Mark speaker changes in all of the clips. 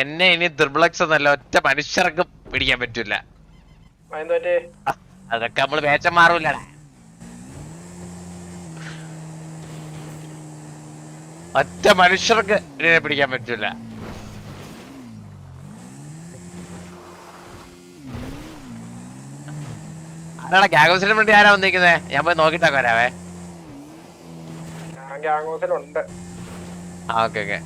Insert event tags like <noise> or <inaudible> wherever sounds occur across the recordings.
Speaker 1: എന്നെ ഇനി ദുർബ്ലക്സ് എന്നല്ല ഒറ്റ മനുഷ്യർക്ക് പിടിക്കാൻ പറ്റൂല. അതൊക്കെ നമ്മൾ വേഷം മാറൂലടാ. ഒറ്റ മനുഷ്യർക്ക് ഇതിനെ പിടിക്കാൻ പറ്റൂല. ആരാടാ ഗ്യാഗോസിന് വേണ്ടി ആരാ വന്നിരിക്കുന്നേ? ഞാൻ പോയി നോക്കിട്ടാ വരാവേ. Okay okay.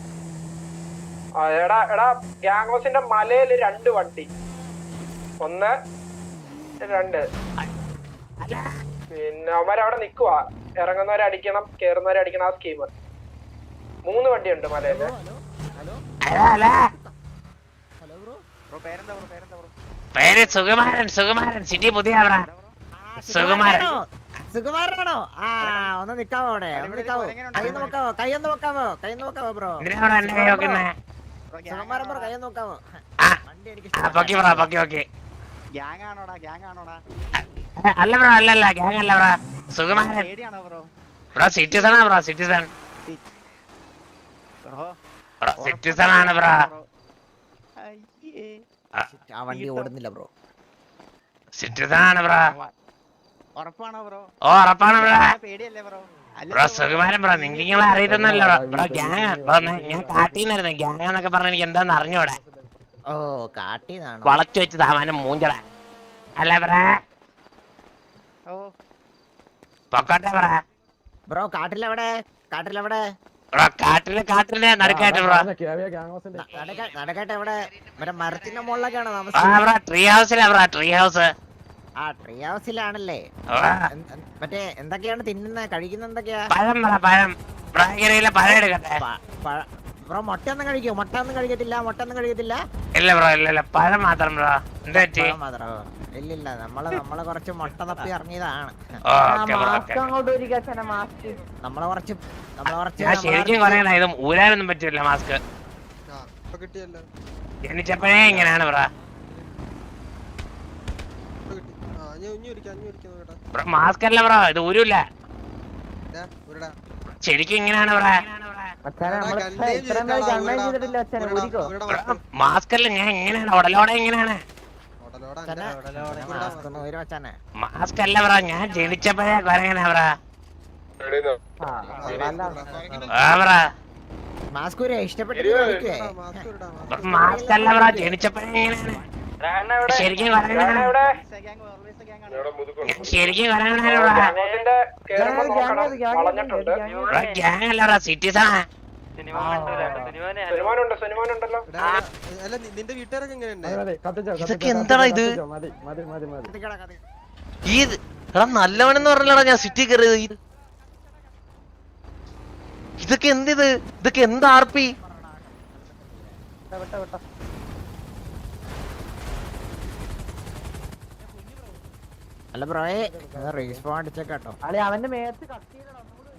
Speaker 2: എടാ എടാ ഗ്യാങ് ഹൗസിന്റെ മലയിൽ രണ്ട് വണ്ടി. ഒന്ന് രണ്ട്. പിന്നെ അവന്മാരവിടെ നിക്കുവാ. ഇറങ്ങുന്നവരെ അടിക്കണം കേറുന്നവരെ അടിക്കണം ആ സ്കീം മൂന്ന് വണ്ടിയുണ്ട് മലയിൽ.
Speaker 1: പേര് സുകുമാരൻ സുകുമാരൻ സിറ്റി പുതിയ. സുകുമാരൻ.
Speaker 3: സുകുമാരനാണോ? ആ ഒന്ന് നിക്കാവോ അവിടെ? ഒന്ന് നിക്കാവോ? ബ്രോ?
Speaker 1: അല്ല ബ്രോ അല്ല അല്ല ഗ്യാങ് അല്ല ബ്രോ
Speaker 4: പേടിയാണോ ബ്രോ?
Speaker 1: ബ്രോ സിറ്റിസൺ ആണ് ബ്രോ സിറ്റിസൺ
Speaker 4: ബ്രോ
Speaker 1: സിറ്റിസൺ ആണ് ബ്രോ.
Speaker 4: അയ്യേ.
Speaker 3: ആ വണ്ടി ഓടുന്നില്ല ബ്രോ.
Speaker 1: സിറ്റിസൺ ആണ് ബ്രോ.
Speaker 4: ഉറപ്പാണോ ബ്രോ?
Speaker 1: ഓ ഉറപ്പാണ് ബ്രോ.
Speaker 4: പേടിയല്ലേ ബ്രോ?
Speaker 1: ബ്രോ സുകുമാരൻ ബ്രോ നിങ്ങളെ അറിയത്തൊന്നല്ല ബ്രോ ഗ്യാങ് ഞാൻ- കാട്ടീന്നായിരുന്നു ഗ്യാങ് എന്നൊക്കെ പറഞ്ഞ എനിക്ക് എന്താന്ന് അറിഞ്ഞൂടെ?
Speaker 3: ഓ കാട്ടിന്നാണോ?
Speaker 1: വളച്ചു വെച്ച് താമാനം മൂഞ്ചട അല്ല ബ്രോ?
Speaker 4: ഓ.
Speaker 1: പൊക്കോട്ടെ ബ്രോ.
Speaker 3: ബ്രോ കാട്ടിലെവിടെ? കാട്ടിലെവിടെ?
Speaker 1: ബ്രോ കാട്ടിൽ കാട്ടിൽ നടുക്കായിട്ട് ബ്രോ.
Speaker 3: നടക്കട്ടെ എവിടെ മരത്തിന്റെ മുകളിലൊക്കെയാണോ
Speaker 1: ആ
Speaker 3: താമസം
Speaker 1: ബ്രോ ട്രീ ഹൗസിലാ ബ്രോ ട്രീ ഹൗസ്
Speaker 3: ആ ട്രീ ഹൗസിലാണല്ലേ മറ്റേ എന്തൊക്കെയാണ് തിന്നുന്നത് കഴിക്കുന്ന എന്തൊക്കെയാ?
Speaker 1: പഴം ബ്രോ പഴം. പഴം എടുക്കട്ടെ.
Speaker 3: ബ്രോ മുട്ട ഒന്നും കഴിക്കോ? മുട്ട ഒന്നും കഴിക്കത്തില്ല മുട്ട ഒന്നും കഴിക്കത്തില്ല?
Speaker 1: ഇല്ല ബ്രോ ഇല്ല ഇല്ല. പഴം മാത്രം ബ്രോ.
Speaker 3: പഴം മാത്രം ഇല്ലില്ല നമ്മൾ നമ്മൾ കുറച്ച് മുട്ട തപ്പി ഇറങ്ങിയതാണ്. നമ്മളെ കുറച്ച് നമ്മളെ കുറച്ച്
Speaker 1: ശരിക്കും പറയണ ഇത് ഊരാനൊന്നും പറ്റില്ല മാസ്ക്.
Speaker 5: കിട്ടിയല്ലോ.
Speaker 1: ജനിച്ചപ്പോഴേ ഇങ്ങനെയാണ് ബ്രോ
Speaker 5: ഇപ്പൊ കിട്ടി ആ ഞാൻ ഇനി ഒരിക്കൽ അഞ്ഞു ഒരിക്കൽ കേട്ടാ
Speaker 1: ബ്രോ മാസ്ക് അല്ല ബ്രോ ഇത്. ശരിക്കും ഇങ്ങനെയാണ് ബ്രോ.
Speaker 5: മാസ്ക്.
Speaker 1: മാസ്ക് അല്ല ഞാൻ എങ്ങനെയാണ് ഉടലോടെ
Speaker 3: എങ്ങനെയാണ്
Speaker 1: മാസ്ക് അല്ല ബ്രോ ഞാൻ ജനിച്ചപ്പോഴേ പറയണേ ബ്രോ. ആ ബ്രോ.
Speaker 3: മാസ്ക് ഊരി ഇഷ്ടപ്പെട്ടില്ലേ
Speaker 5: മാസ്ക് ഇവിടെടാ, മാസ്ക്.
Speaker 1: ബ്രോ മാസ്ക് അല്ല ബ്രോ ജനിച്ചപ്പോഴേ എങ്ങനെയാണ് ശരിക്കും
Speaker 2: എവിടെ
Speaker 4: ഗ്യാങ് ഓൾവേസ് ഗ്യാങ് ആണ്
Speaker 1: ശരിക്കും കൊരങ്ങനെ ബ്രോ
Speaker 2: ഗ്യാങ് ഹൗസിന്റെ കേറുമ്പോ നോക്കണം. വളഞ്ഞിട്ടുണ്ട്.
Speaker 1: അല്ല ബ്രോ സിറ്റിസൺ
Speaker 2: സുനിമോനുണ്ട് സുനിമോനുണ്ടല്ലോ.
Speaker 5: എടാ, അല്ല നി- നിന്റെ വീട്ടുകാരൊക്കെ എങ്ങനെയുണ്ട്?
Speaker 1: ഇതൊക്കെ എന്താടാ ഇത്? ഈ എടാ നല്ലവനെന്ന് പറഞ്ഞാടാ ഞാൻ സിറ്റി കയറിയത്. ഇതൊക്കെ എന്തിത്? ഇതൊക്കെ എന്ത് ആർപ്പി
Speaker 3: അല്ല ബ്രോയെ റീസ്പോൺ അടിച്ചേക്കാട്ടോ.
Speaker 6: അവന്റെ മേത്ത്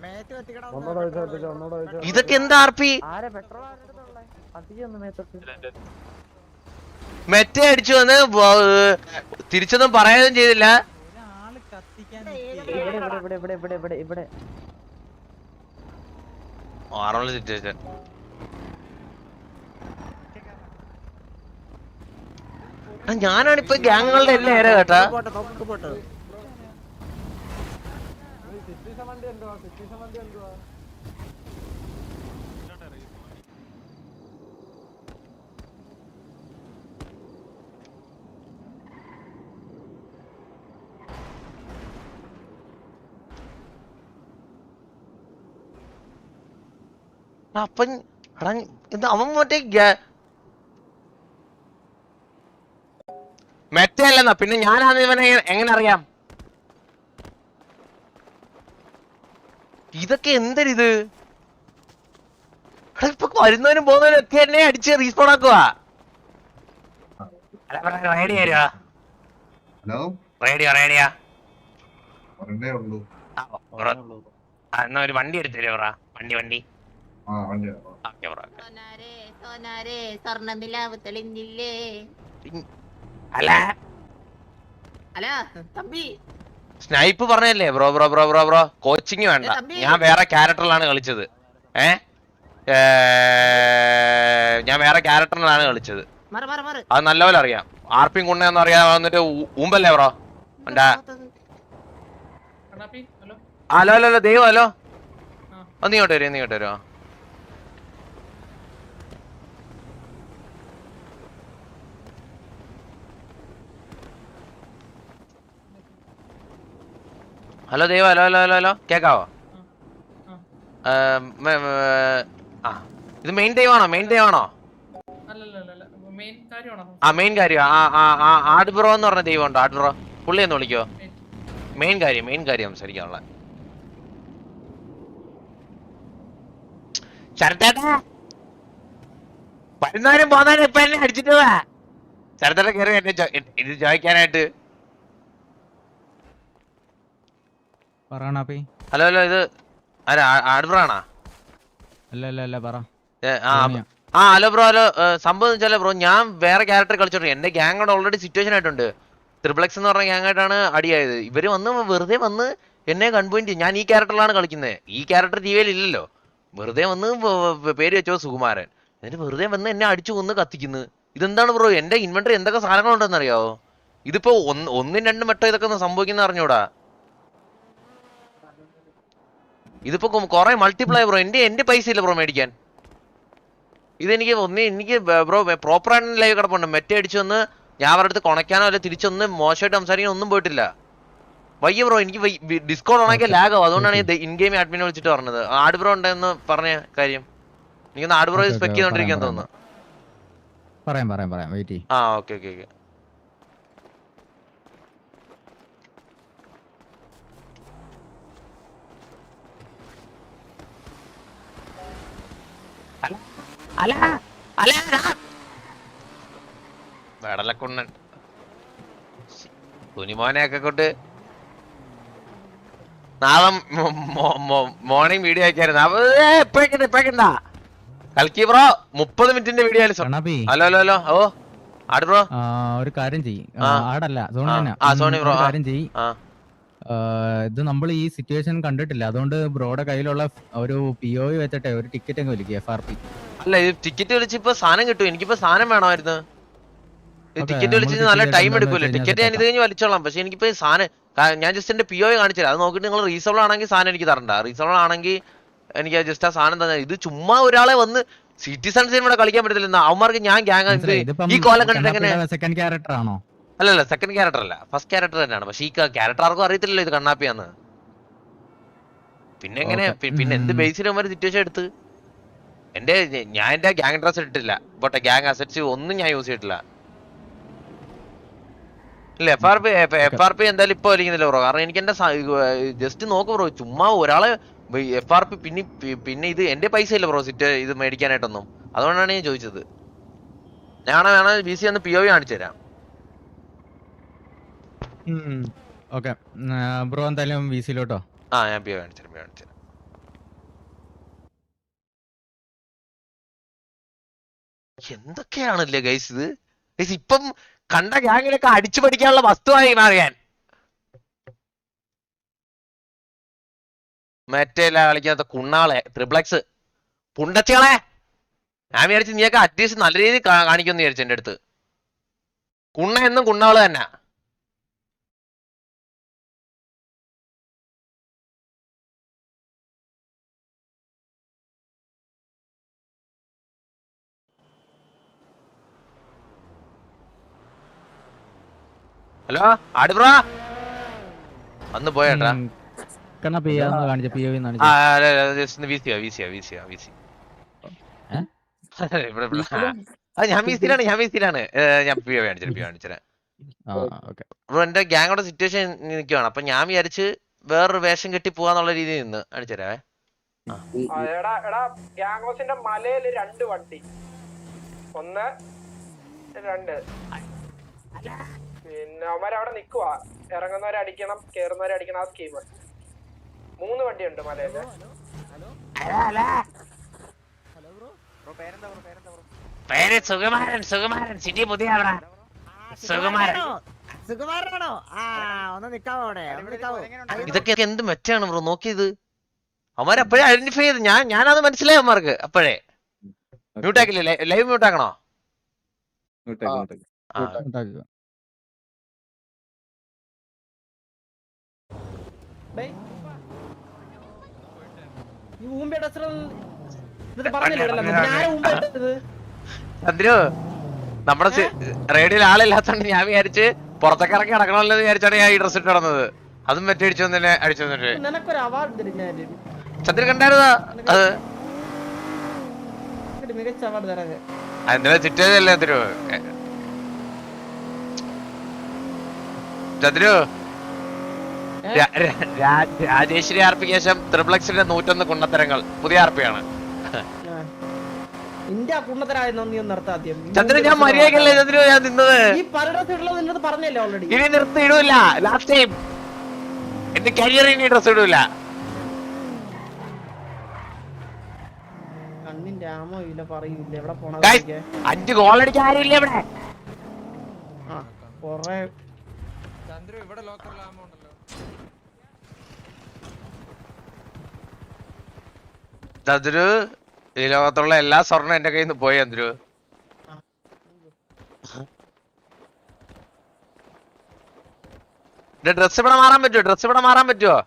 Speaker 3: മേത്ത് കത്തിക്കടാ
Speaker 1: ഇതൊക്കെ എന്താ ആർപ്പി
Speaker 6: ആരെ പെട്രോൾ കത്തിക്കൊന്ന് മേത്തൊട്ട്
Speaker 1: മെറ്റേ അടിച്ചു വന്ന് തിരിച്ചൊന്നും പറയാനും ചെയ്തില്ല.
Speaker 6: ഇവിടെ ഇവിടെ ഇവിടെ ഇവിടെ ഇവിടെ ഇവിടെ
Speaker 1: ആറോളം സിറ്റുവേഷൻ ഞാനാണ് ഇപ്പൊ ഗ്യാങ്ങുകളുടെ എല്ലാം ഏര കേട്ടാ. അപ്പൊ അവൻ മറ്റേ മെറ്റയല്ലെന്നാ പിന്നെ ഞാനാണ് ഇവനെ എങ്ങനെ- അറിയാം? ഇതൊക്കെ എന്തരിത് ഇപ്പൊ വരുന്നവനും പോകുന്നവനും ഒക്കെ എന്നെ അടിച്ച് റീസ്പോൺ ആക്കുക റേഡിയോ വരുവാ
Speaker 7: ഹലോ?
Speaker 1: റേഡിയോ റേഡിയോ
Speaker 7: ഒരെണ്ണേ ഉള്ളൂ.
Speaker 1: എന്നാ ഒരു വണ്ടി എടുത്തു തരുമോ ബ്രാ വണ്ടി വണ്ടി.
Speaker 8: സ്വർണ നിലാവ് തെളിഞ്ഞില്ലേ
Speaker 1: അല്ല.
Speaker 8: തമ്പി.
Speaker 1: സ്നൈപ്പ് പറഞ്ഞല്ലേ bro bro bro bro bro. Coaching വേണ്ട. ഞാൻ വേറെ ക്യാരക്ടറിലാണ് കളിച്ചത്. ഏ? ഞാൻ വേറെ ക്യാരക്ടറിലാണ് കളിച്ചത്.
Speaker 8: മാറ് മാറ് മാറ്.
Speaker 1: അത് നല്ലപോലെ അറിയാം. ആർപിയും കുണ്ണയെന്ന് അറിയാൻ വന്നിട്ട് ഊമ്പല്ലേ ബ്രോ? ഉണ്ടാ ഹലോ. ഹലോ ഹലോ ദൈവം ഹലോ. ഒന്നിങ്ങോട്ട് വരും ഒന്നിങ്ങോട്ട് വരുമോ ഹലോ ദൈവം ഹലോ ഹലോ ഹലോ ഹലോ. കേക്കാവോ? ആ. ഇത് മെയിൻ ദൈവമാണോ? മെയിൻ ദൈവമാണോ? ആ മെയിൻ കാര്യം ആ ആ ആ ആട് ബ്രോ എന്ന് പറഞ്ഞ ദൈവം ഉണ്ടോ? ആട് ബ്രോ? പുള്ളി ഒന്ന് വിളിക്കോ. മെയിൻ കാര്യം മെയിൻ കാര്യം സംസാരിക്കാനുള്ള. ശരത്തേട്ടാ. വരുന്നവരും പോന്നവരും ഇപ്പൊ എന്നെ അടിച്ചിട്ട് വാ. ശരത്തേട്ട കയറി എന്നെ ഇത് ചോദിക്കാനായിട്ട്.
Speaker 9: പറയണാപ്പി
Speaker 1: ഹലോ ഹലോ ഇത് ആരാ? ആ- ആട് ബ്രോ ആണോ
Speaker 9: അല്ല അല്ല അല്ല പറ.
Speaker 1: ആ ഹലോ ബ്രോ ഹലോ സംഭവം വെച്ചാൽ ബ്രോ ഞാൻ വേറെ ക്യാരക്ടർ കളിച്ചോണ്ട് എന്റെ ഗ്യാങ് അവിടെ ഓൾറെഡി സിറ്റുവേഷൻ ആയിട്ടുണ്ട്. ത്രിപ്ലക്സ് എന്ന് പറഞ്ഞ ഗ്യാങ് ആയിട്ടാണ് അടിയായത്. ഇവർ വന്ന് വെറുതെ വന്ന് എന്നെ കൺപോയിന്റ് ഞാൻ ഈ ക്യാരക്ടറിലാണ് കളിക്കുന്നത് ഈ ക്യാരക്ടർ ടിവിയിൽ ഇല്ലല്ലോ. വെറുതെ വന്ന് പേര് വെച്ചോ സുകുമാരൻ. എന്നിട്ട് വെറുതെ വന്ന് എന്നെ അടിച്ചു കൊന്ന് കത്തിക്കുന്നു. ഇതെന്താണ് ബ്രോ? എന്റെ ഇൻവെന്ററി എന്തൊക്കെ സാധനങ്ങളുണ്ടെന്ന് അറിയാവോ? ഇതിപ്പോ ഒന്ന് ഒന്നും രണ്ടും വട്ടം ഇതൊക്കെ ഒന്ന് സംഭവിക്കുന്ന അറിഞ്ഞൂടാ. ഇതിപ്പോ കുറെ മൾട്ടിപ്ലൈ ബ്രോ എന്റെ എന്റെ പൈസ ഇല്ല ബ്രോ മേടിക്കാൻ. ഇതെനിക്ക് ഒന്ന് എനിക്ക് ബ്രോ പ്രോപ്പർ ആയിട്ട് ലൈവ് കിടപ്പുണ്ട്. മെറ്റ അടിച്ചു വന്ന് ഞാൻ അവരുടെ അടുത്ത് കുണയ്ക്കാനോ അല്ല തിരിച്ചൊന്ന് മോശമായിട്ട് സംസാരിക്കാൻ ഒന്നും പോയിട്ടില്ല. വയ്യ ബ്രോ എനിക്ക് ഡിസ്കൗണ്ട്
Speaker 9: ഉണക്കിയ.
Speaker 1: ലാഗോ അതുകൊണ്ടാണ്
Speaker 9: ഈ
Speaker 1: ഇൻ ഗെയിം അഡ്മിനെ വിളിച്ചിട്ട് പറഞ്ഞത്. ആട് ബ്രോ ഉണ്ടെന്ന് പറഞ്ഞ കാര്യം. എനിക്കൊന്ന് ആട് ബ്രോ സ്പെക്ക് ചെയ്തോണ്ടിരിക്കാൻ തോന്നുന്നു.
Speaker 9: പറയാം. പറയാം പറയാം. വെയിറ്റ്
Speaker 1: ആ ഓക്കെ ഓക്കെ ഓക്കെ വെടലക്കുണ്ണൻ. കുനിമോനെയൊക്കെ കൊണ്ട് നാളെ മോർണിംഗ് വീഡിയോ അയക്കായിരുന്നു ഇപ്പഴേക്കണ്ട കൽക്കി ബ്രോ മുപ്പത് മിനിറ്റിന്റെ വീഡിയോ ഹലോ ഹലോ ഹലോ. ഓ ആട് ബ്രോ.
Speaker 9: ആ, ഒരു കാര്യം ചെയ്യും.
Speaker 1: ആ.
Speaker 9: ആടല്ല സോണി
Speaker 1: ആ, ആ, സോണി ബ്രോ,
Speaker 9: ഒരു കാര്യം ചെയ്യ്. ഇത് നമ്മൾ ഈ സിറ്റുവേഷൻ കണ്ടിട്ടില്ല. അതുകൊണ്ട് ബ്രോയുടെ കയ്യിലുള്ള ഒരു പി ഒ വെച്ചിട്ടെ ഒരു ടിക്കറ്റ് അങ്ങ് വലിക്കുക എഫ് ആർ പി
Speaker 1: അല്ല ഇത് ടിക്കറ്റ് വിളിച്ച് ഇപ്പൊ സാധനം കിട്ടും. എനിക്കിപ്പോ സാധനം വേണമായിരുന്നു. ടിക്കറ്റ് വിളിച്ച് നല്ല ടൈം
Speaker 9: വെച്ച്
Speaker 1: ടിക്കറ്റ് ഞാൻ ഇത് കഴിഞ്ഞ് വലിച്ചോളാം. പക്ഷെ എനിക്കിപ്പോ സാധനം ഞാൻ ജസ്റ്റ് എന്റെ പി ഒ കാണിച്ചില്ല അത് നോക്കിട്ട് നിങ്ങൾ റീസണബിൾ ആണെങ്കിൽ സാധനം എനിക്ക് തരണ്ട. റീസണബിൾ ആണെങ്കിൽ എനിക്ക് ജസ്റ്റ് ആ സാധനം തന്നെ. ഇത് ചുമ്മാ ഒരാളെ വന്ന് സിറ്റിസൺസിന് ഇവിടെ കളിക്കാൻ പറ്റത്തില്ല. അവന്മാർക്ക് ഞാൻ ഗ്യാങ് ഈ കോലം കണ്ടിട്ട് എങ്ങനെ?
Speaker 9: സെക്കൻഡ് ക്യാരക്ടർ ആണോ?
Speaker 1: അല്ലല്ല സെക്കൻഡ് ക്യാരക്ടർ അല്ല. ഫസ്റ്റ് ക്യാരക്ടർ തന്നെയാണ്. പക്ഷെ ഈ ക്യാരക്ടർ ആർക്കും അറിയത്തില്ലല്ലോ ഇത് കണ്ണാപ്പിയാന്ന്. പിന്നെ എങ്ങനെ? പിന്നെ എന്ത് ബേസിലും ഒരു സിറ്റുവേഷൻ എടുത്ത്? എന്റെ ഞാൻ എന്റെ ഗ്യാങ് ഡ്രസ് ഇട്ടില്ല പോട്ടെ ഗ്യാങ് അസറ്റ്സ് ഒന്നും ഞാൻ യൂസ് ചെയ്തിട്ടില്ല. അല്ല F R P F R P എന്തായാലും ഇപ്പൊ വലിക്കുന്നില്ല ബ്രോ കാരണം എനിക്ക് എന്റെ ജസ്റ്റ് നോക്ക് ബ്രോ ചുമ്മാ ഒരാളെ എഫ് ആർ പി പിന്നെ പിന്നെ ഇത് എന്റെ പൈസ ഇല്ല ബ്രോ സിറ്റ് ഇത് മേടിക്കാനായിട്ടൊന്നും. അതുകൊണ്ടാണ് ഞാൻ ചോദിച്ചത്. ഞാൻ വേണമെങ്കിൽ ബി സി ഒന്ന് പി ഒ കാണിച്ചു തരാം.
Speaker 9: ഓക്കെ. ബ്രോ എന്തായാലും വി സിയിലോട്ടോ
Speaker 1: ആ ഞാൻ ബിയോ കാണിച്ചു ബിയോ കാണിച്ചു എന്തൊക്കെയാണല്ലേ ഗൈസ് ഇത്? ഗൈസ് ഇപ്പം കണ്ട ഗ്യാങ്ങിനൊക്കെ അടിച്ചു പഠിക്കാനുള്ള വസ്തുവായി മാറിയാൻ മറ്റേ കളിക്കാത്ത കുണ്ണാളെ ട്രിപ്ലക്സ് പുണ്ടച്ചികളെ ഞാൻ വിചാരിച്ചു നീയൊക്കെ അറ്റ്ലീസ്റ്റ് നല്ല രീതിയിൽ കാണിക്കുമെന്ന് വിചാരിച്ചു എന്റെ അടുത്ത്. കുണ്ണ എന്നും കുണ്ണാൾ തന്നെ. ഹലോ ആടുബ്രാ വന്ന് പോയേട്ടാ.
Speaker 9: പിയാ എന്ന് കാണിച്ച പി കാണിച്ച.
Speaker 1: ആ
Speaker 9: അല്ല
Speaker 1: ജസ്റ്റ് വീസിയാ വീസിയാ സിയാ വി സിയാ വി സി
Speaker 9: ഏ? <laughs>
Speaker 1: ഇവിടെ ഇവിടെ ആ. ഞാൻ വീസിലാണ് ഞാൻ വീസിലാണ് ഞാൻ പിയോ കാണിച്ചു
Speaker 9: പിയോ ഓക്കെ.
Speaker 1: ബ്രോ എന്റെ ഗ്യാങ്ങോടെ സിറ്റുവേഷൻ നിൽക്കുവാണ്. അപ്പൊ ഞാൻ വിചാരിച്ച് വേറൊരു വേഷം കെട്ടി പോവാന്നുള്ള രീതിയിൽ നിന്ന് കാണിച്ചുതരാവേ.
Speaker 2: ആ, എടാ എടാ ഗ്യാങ്സിന്റെ മലയിൽ രണ്ട് വണ്ടി ഒന്ന് രണ്ട്. പിന്നെ അവന്മാർ അവിടെ നിക്കുവാ. ഇറങ്ങുന്നവരെ അടിക്കണം കേറുന്നവരെ അടിക്കണം ആ സ്കീം മൂന്ന് വണ്ടിയുണ്ട് മലയിൽ.
Speaker 4: ബ്രോ. പേരെന്താ ബ്രോ പേരെന്താ ബ്രോ?
Speaker 1: പേര് സുകുമാരൻ സുകുമാരൻ സിറ്റി പുതിയ അവിടെ. സുകുമാരൻ.
Speaker 3: സുകുമാരനാണോ? ആ ഒന്ന് നിക്കാവോ അവിടെ നിക്കാവോ?
Speaker 1: ഇതൊക്കെ എന്ത് മെച്ചാണ് ബ്രോ നോക്കിയത്. അവന്മാർ അപ്പോഴേ ഐഡന്റിഫൈ ചെയ്ത്. ഞാൻ ഞാനത് മനസ്സിലായി അവന്മാർക്ക് അപ്പോഴേ. മ്യൂട്ടാക്കില്ലേ ലൈവ് മ്യൂട്ടാക്കണോ
Speaker 5: ഈ പറഞ്ഞില്ലേ ഞാൻ.
Speaker 1: ചന്ദ്രു നമ്മുടെ റേഡിയോ ആളില്ലാത്തോണ്ട് ഞാൻ വിചാരിച്ച് പുറത്തൊക്കെ ഇറങ്ങി നടക്കണമല്ലോ വിചാരിച്ചാണ് ഞാൻ ഈ ഡ്രസ് ഇട്ട് നടന്നത്. അതും മറ്റേ അടിച്ചു തന്നെ അടിച്ചു
Speaker 5: ഞാൻ?
Speaker 1: ചന്ദ്രൻ കണ്ടായിരുന്നോ? അത് ചുറ്റതല്ലേ ചന്ദ്രു? ചന്ദ്രു രാജേശ്വരി ആർപിക്ക് ശേഷം ത്രിപ്ലക്സിന്റെ നൂറ്റൊന്ന് കുണ്ണത്തരങ്ങൾ പുതിയ ആർപ്പിയാണ്
Speaker 5: ആ. നിന്റെ ആ കുണ്ണത്തരായെന്നോ നീ ഒന്ന് നിർത്താ ആദ്യം.
Speaker 1: ചന്ദ്രു ഞാൻ ഞാൻ നിന്നത്?
Speaker 5: ഈ നിന്നത് പറഞ്ഞല്ലേ ഓൾറെഡി
Speaker 1: ഇനി നിർത്തി ഇടൂല. ലാസ്റ്റ് ടൈം എന്റെ കരിയർ ഇനി ഡ്രസ് ഇടൂല.
Speaker 5: കണ്ണിന്റെ ആമോ ഇല്ല പറയൂല എവിടെ
Speaker 1: Guys.
Speaker 5: പോണ
Speaker 1: അഞ്ച് ഗോൾ അടിക്കാൻ ആരുമില്ല ഇവിടെ.
Speaker 5: ആ കൊറേ
Speaker 1: ചന്ദ്രു ഈ ലോകത്തുള്ള എല്ലാ സ്വർണം എന്റെ കയ്യിൽ നിന്ന് പോയി ചന്ദ്രു ഡ്രസ് ഇവിടെ മാറാൻ പറ്റുമോ ഡ്രസ് ഇവിടെ മാറാൻ പറ്റുമോ